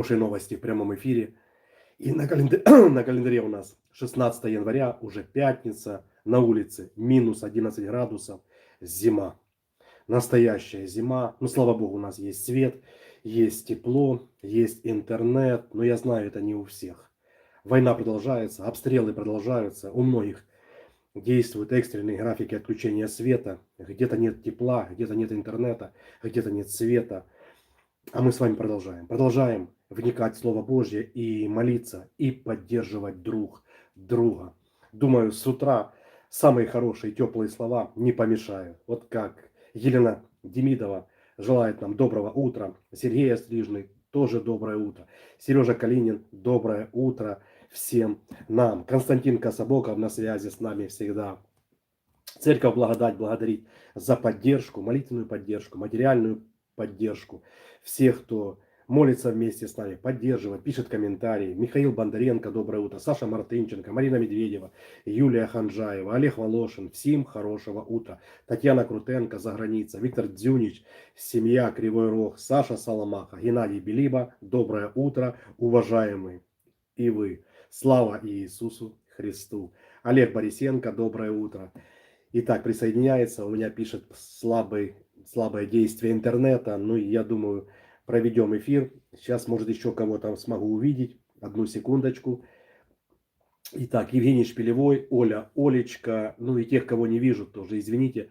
Хорошие новости в прямом эфире. И на, календаре, на календаре у нас 16 января, уже пятница, на улице минус 11 градусов, зима. Настоящая зима. Ну, слава богу, у нас есть свет, есть тепло, есть интернет. Но я знаю, это не у всех. Война продолжается, обстрелы продолжаются. У многих действуют экстренные графики отключения света. Где-то нет тепла, где-то нет интернета, где-то нет света. А мы с вами продолжаем. Продолжаем вникать в Слово Божье и молиться, и поддерживать друг друга. Думаю, с утра самые хорошие теплые слова не помешают. Вот как Елена Демидова желает нам доброго утра. Сергей Острижный тоже доброе утро. Сережа Калинин, доброе утро всем нам. Константин Кособоков на связи с нами всегда. Церковь Благодать благодарит за поддержку, молитвенную поддержку, материальную поддержку всех, кто молится вместе с нами, поддерживает, пишет комментарии. Михаил Бондаренко, доброе утро. Саша Мартынченко, Марина Медведева, Юлия Ханжаева, Олег Волошин. Всем хорошего утра. Татьяна Крутенко, за граница. Виктор Дзюнич, семья Кривой Рог. Саша Соломаха, Геннадий Белиба. Доброе утро, уважаемые. И вы. Слава Иисусу Христу. Олег Борисенко, доброе утро. Итак, присоединяется. У меня пишет слабый, слабое действие интернета. Ну, я думаю, проведем эфир. Сейчас, может, еще кого-то смогу увидеть. Одну секундочку. Итак, Евгений Шпилевой, Оля, Олечка, ну и тех, кого не вижу, тоже извините.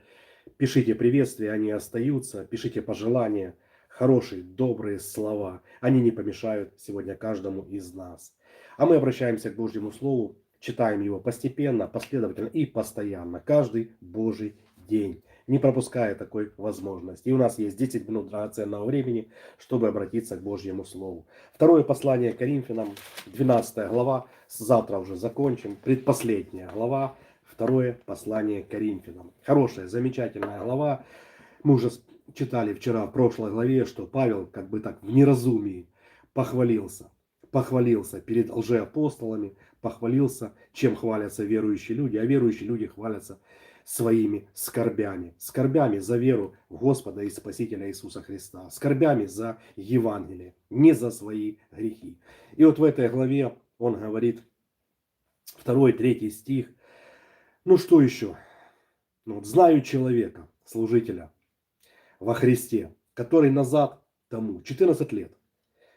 Пишите приветствия, они остаются. Пишите пожелания, хорошие, добрые слова. Они не помешают сегодня каждому из нас. А мы обращаемся к Божьему Слову, читаем его постепенно, последовательно и постоянно, каждый Божий день не пропуская такой возможности. И у нас есть 10 минут драгоценного времени, чтобы обратиться к Божьему Слову. Второе послание Коринфянам, 12 глава, завтра уже закончим, предпоследняя глава, второе послание Коринфянам. Хорошая, замечательная глава. Мы уже читали вчера в прошлой главе, что Павел как бы так в неразумии похвалился. Похвалился перед лжеапостолами, похвалился, чем хвалятся верующие люди, а верующие люди хвалятся своими скорбями. Скорбями за веру в Господа и Спасителя Иисуса Христа. Скорбями за Евангелие, не за свои грехи. И вот в этой главе он говорит, второй, третий стих. Ну что еще? Ну, вот, знаю человека, служителя во Христе, который назад тому, 14 лет,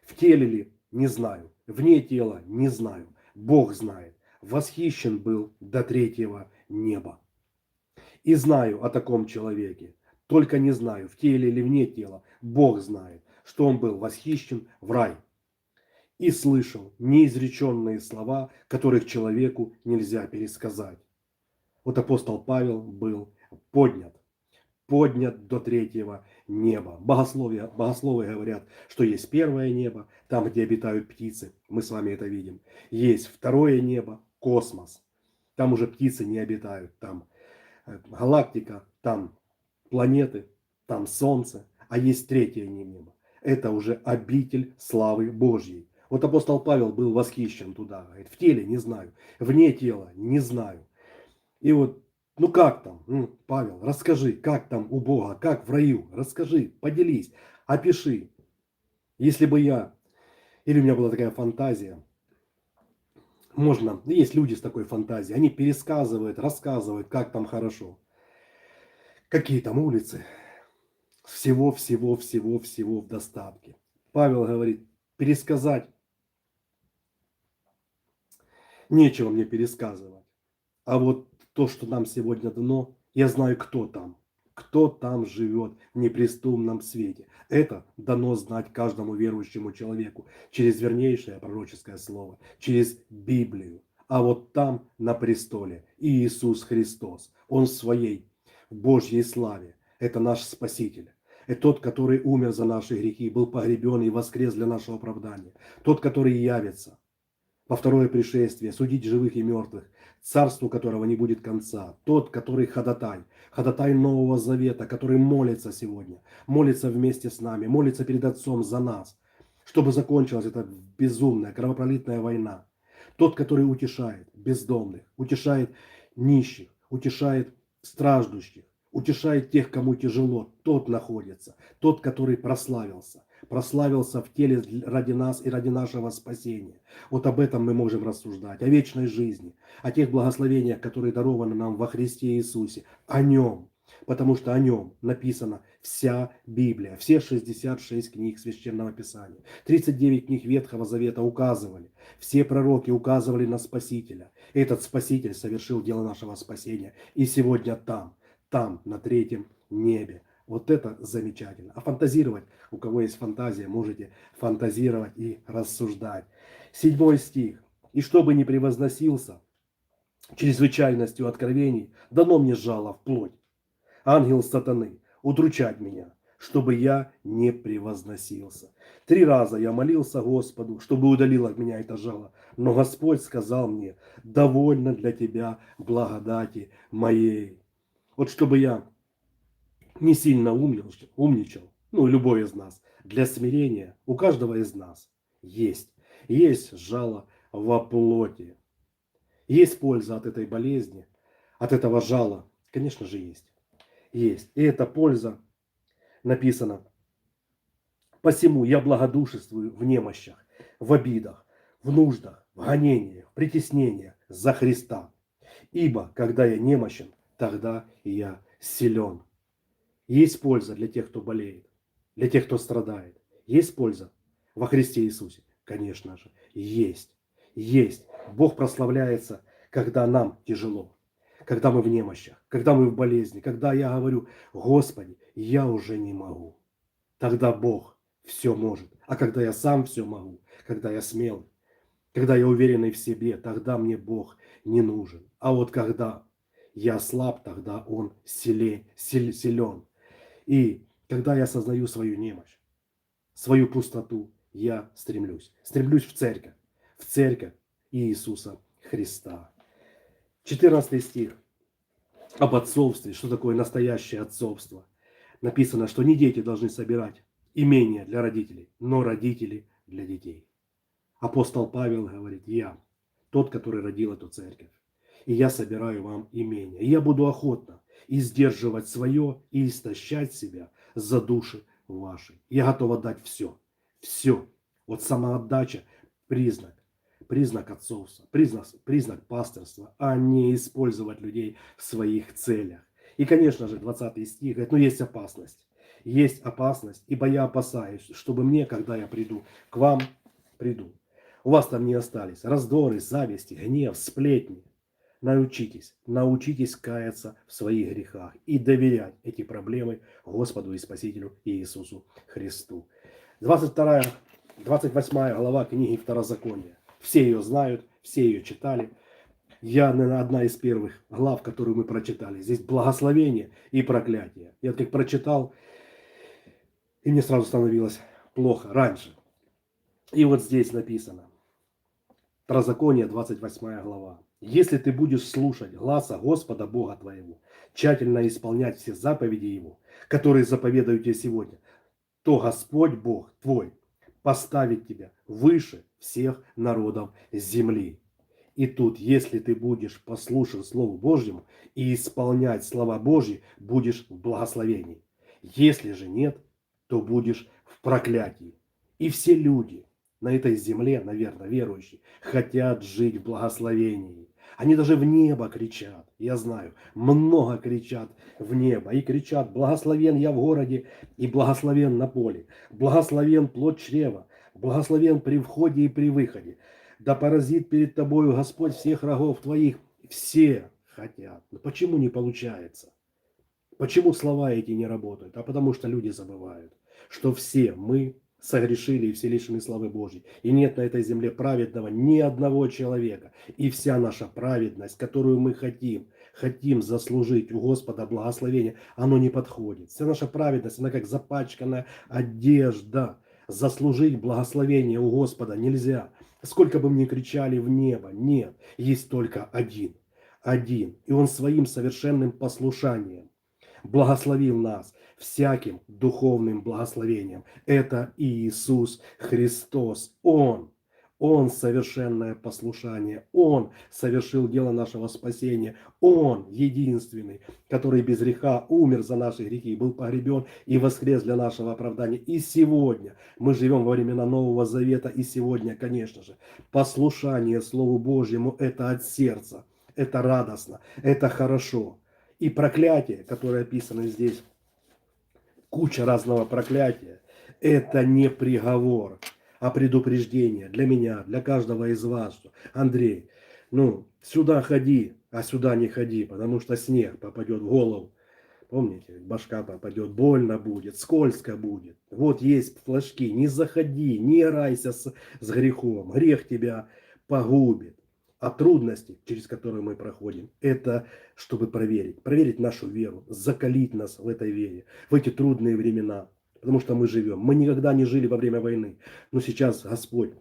в теле ли, не знаю, вне тела, не знаю, Бог знает, восхищен был до третьего неба. И знаю о таком человеке. Только не знаю, в теле или вне тела. Бог знает, что он был восхищен в рай. И слышал неизреченные слова, которых человеку нельзя пересказать. Вот апостол Павел был поднят. Поднят до третьего неба. Богословие, богословы говорят, что есть первое небо, там, где обитают птицы. Мы с вами это видим. Есть второе небо, космос. Там уже птицы не обитают, там Э, галактика, там планеты, там Солнце, а есть третье небо. Это уже обитель славы Божьей. Вот апостол Павел был восхищен туда, говорит, в теле не знаю, вне тела не знаю. И вот, ну как там, ну, Павел, расскажи, как там у Бога, как в раю, расскажи, поделись, опиши. Если бы я, или у меня была такая фантазия, можно, есть люди с такой фантазией, они пересказывают, рассказывают, как там хорошо. Какие там улицы. Всего, всего, всего, всего в достатке. Павел говорит, пересказать нечего мне пересказывать. А вот то, что нам сегодня дано, я знаю, кто там кто там живет в неприступном свете. Это дано знать каждому верующему человеку через вернейшее пророческое слово, через Библию. А вот там, на престоле, Иисус Христос. Он в своей, в Божьей славе. Это наш Спаситель. Это тот, который умер за наши грехи, был погребен и воскрес для нашего оправдания. Тот, который явится во второе пришествие, судить живых и мертвых, царству которого не будет конца. Тот, который ходатай, ходатай Нового Завета, который молится сегодня, молится вместе с нами, молится перед Отцом за нас, чтобы закончилась эта безумная, кровопролитная война. Тот, который утешает бездомных, утешает нищих, утешает страждущих, утешает тех, кому тяжело, тот находится, тот, который прославился. Прославился в теле ради нас и ради нашего спасения. Вот об этом мы можем рассуждать, о вечной жизни, о тех благословениях, которые дарованы нам во Христе Иисусе, о Нем, потому что о Нем написана вся Библия, все 66 книг Священного Писания, 39 книг Ветхого Завета указывали, все пророки указывали на Спасителя. Этот Спаситель совершил дело нашего спасения, и сегодня там, там, на третьем небе. Вот это замечательно. А фантазировать, у кого есть фантазия, можете фантазировать и рассуждать. Седьмой стих. «И чтобы не превозносился чрезвычайностью откровений, дано мне жало в плоть. Ангел сатаны, удручать меня, чтобы я не превозносился. Три раза я молился Господу, чтобы удалил от меня это жало. Но Господь сказал мне, довольно для тебя благодати моей. Вот чтобы я не сильно умничал, умничал, ну, любой из нас, для смирения у каждого из нас есть. Есть жало во плоти. Есть польза от этой болезни, от этого жала. Конечно же, есть. Есть. И эта польза написана. Посему я благодушествую в немощах, в обидах, в нуждах, в гонениях, в притеснениях за Христа. Ибо, когда я немощен, тогда я силен. Есть польза для тех, кто болеет, для тех, кто страдает. Есть польза во Христе Иисусе? Конечно же, есть. Есть. Бог прославляется, когда нам тяжело, когда мы в немощах, когда мы в болезни, когда я говорю, Господи, я уже не могу. Тогда Бог все может. А когда я сам все могу, когда я смелый, когда я уверенный в себе, тогда мне Бог не нужен. А вот когда я слаб, тогда Он силе, сил, силен. И когда я осознаю свою немощь, свою пустоту, я стремлюсь. Стремлюсь в церковь, в церковь Иисуса Христа. 14 стих об отцовстве, что такое настоящее отцовство. Написано, что не дети должны собирать имения для родителей, но родители для детей. Апостол Павел говорит, я тот, который родил эту церковь, и я собираю вам имение. И я буду охотно и сдерживать свое, и истощать себя за души ваши. Я готов отдать все. Все. Вот самоотдача – признак. Признак отцовства, признак, признак пасторства, а не использовать людей в своих целях. И, конечно же, 20 стих говорит, ну есть опасность. Есть опасность, ибо я опасаюсь, чтобы мне, когда я приду к вам, приду. У вас там не остались раздоры, зависти, гнев, сплетни, Научитесь, научитесь каяться в своих грехах и доверять эти проблемы Господу и Спасителю Иисусу Христу. 22, 28 глава книги Второзакония. Все ее знают, все ее читали. Я, наверное, одна из первых глав, которую мы прочитали. Здесь благословение и проклятие. Я как прочитал, и мне сразу становилось плохо раньше. И вот здесь написано. Второзаконие, 28 глава. Если ты будешь слушать гласа Господа Бога твоего, тщательно исполнять все заповеди Его, которые заповедаю тебе сегодня, то Господь Бог твой поставит тебя выше всех народов земли. И тут, если ты будешь послушен Слову Божьему и исполнять слова Божьи, будешь в благословении. Если же нет, то будешь в проклятии. И все люди на этой земле, наверное, верующие, хотят жить в благословении. Они даже в небо кричат. Я знаю, много кричат в небо. И кричат, благословен я в городе и благословен на поле. Благословен плод чрева. Благословен при входе и при выходе. Да поразит перед тобою Господь всех врагов твоих. Все хотят. Но почему не получается? Почему слова эти не работают? А потому что люди забывают, что все мы согрешили и все лишены славы Божьей. И нет на этой земле праведного ни одного человека. И вся наша праведность, которую мы хотим, хотим заслужить у Господа благословения, оно не подходит. Вся наша праведность, она как запачканная одежда. Заслужить благословение у Господа нельзя. Сколько бы мне кричали в небо, нет, есть только один. Один. И он своим совершенным послушанием благословил нас всяким духовным благословением. Это Иисус Христос. Он, Он совершенное послушание. Он совершил дело нашего спасения. Он единственный, который без греха умер за наши грехи, был погребен и воскрес для нашего оправдания. И сегодня мы живем во времена Нового Завета. И сегодня, конечно же, послушание Слову Божьему – это от сердца. Это радостно, это хорошо. И проклятие, которое описано здесь, куча разного проклятия, это не приговор, а предупреждение для меня, для каждого из вас, Андрей, ну, сюда ходи, а сюда не ходи, потому что снег попадет в голову. Помните, башка попадет, больно будет, скользко будет. Вот есть флажки, не заходи, не райся с, с грехом, грех тебя погубит. А трудности, через которые мы проходим, это чтобы проверить, проверить нашу веру, закалить нас в этой вере, в эти трудные времена, потому что мы живем. Мы никогда не жили во время войны, но сейчас Господь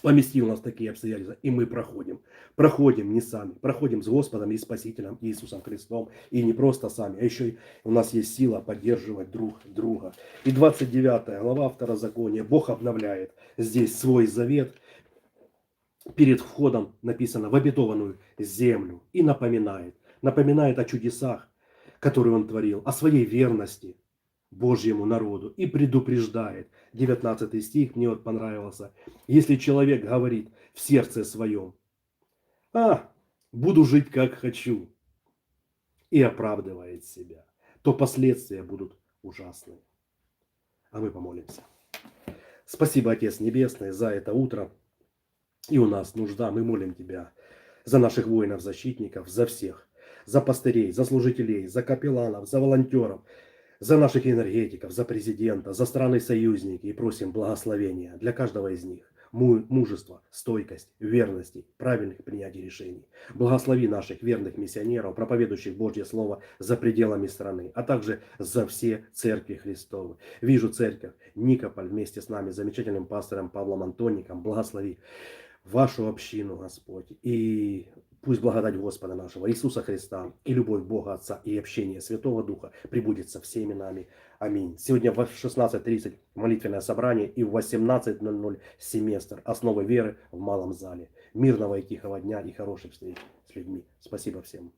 поместил нас в такие обстоятельства, и мы проходим. Проходим не сами, проходим с Господом и Спасителем Иисусом Христом, и не просто сами, а еще у нас есть сила поддерживать друг друга. И 29 глава Второзакония, Бог обновляет здесь свой завет – перед входом написано в обетованную землю и напоминает, напоминает о чудесах, которые он творил, о своей верности Божьему народу и предупреждает. 19 стих мне вот понравился. Если человек говорит в сердце своем, а, буду жить как хочу, и оправдывает себя, то последствия будут ужасные. А мы помолимся. Спасибо, Отец Небесный, за это утро. И у нас нужда, мы молим Тебя за наших воинов-защитников, за всех, за пастырей, за служителей, за капелланов, за волонтеров, за наших энергетиков, за президента, за страны-союзники и просим благословения для каждого из них мужество, стойкость, верности, правильных принятий решений. Благослови наших верных миссионеров, проповедующих Божье Слово за пределами страны, а также за все церкви Христовы. Вижу церковь Никополь вместе с нами, замечательным пастором Павлом Антоником. Благослови вашу общину, Господь. И пусть благодать Господа нашего Иисуса Христа и любовь Бога Отца и общение Святого Духа прибудет со всеми нами. Аминь. Сегодня в 16.30 молитвенное собрание и в 18.00 семестр «Основы веры» в малом зале. Мирного и тихого дня и хороших встреч с людьми. Спасибо всем.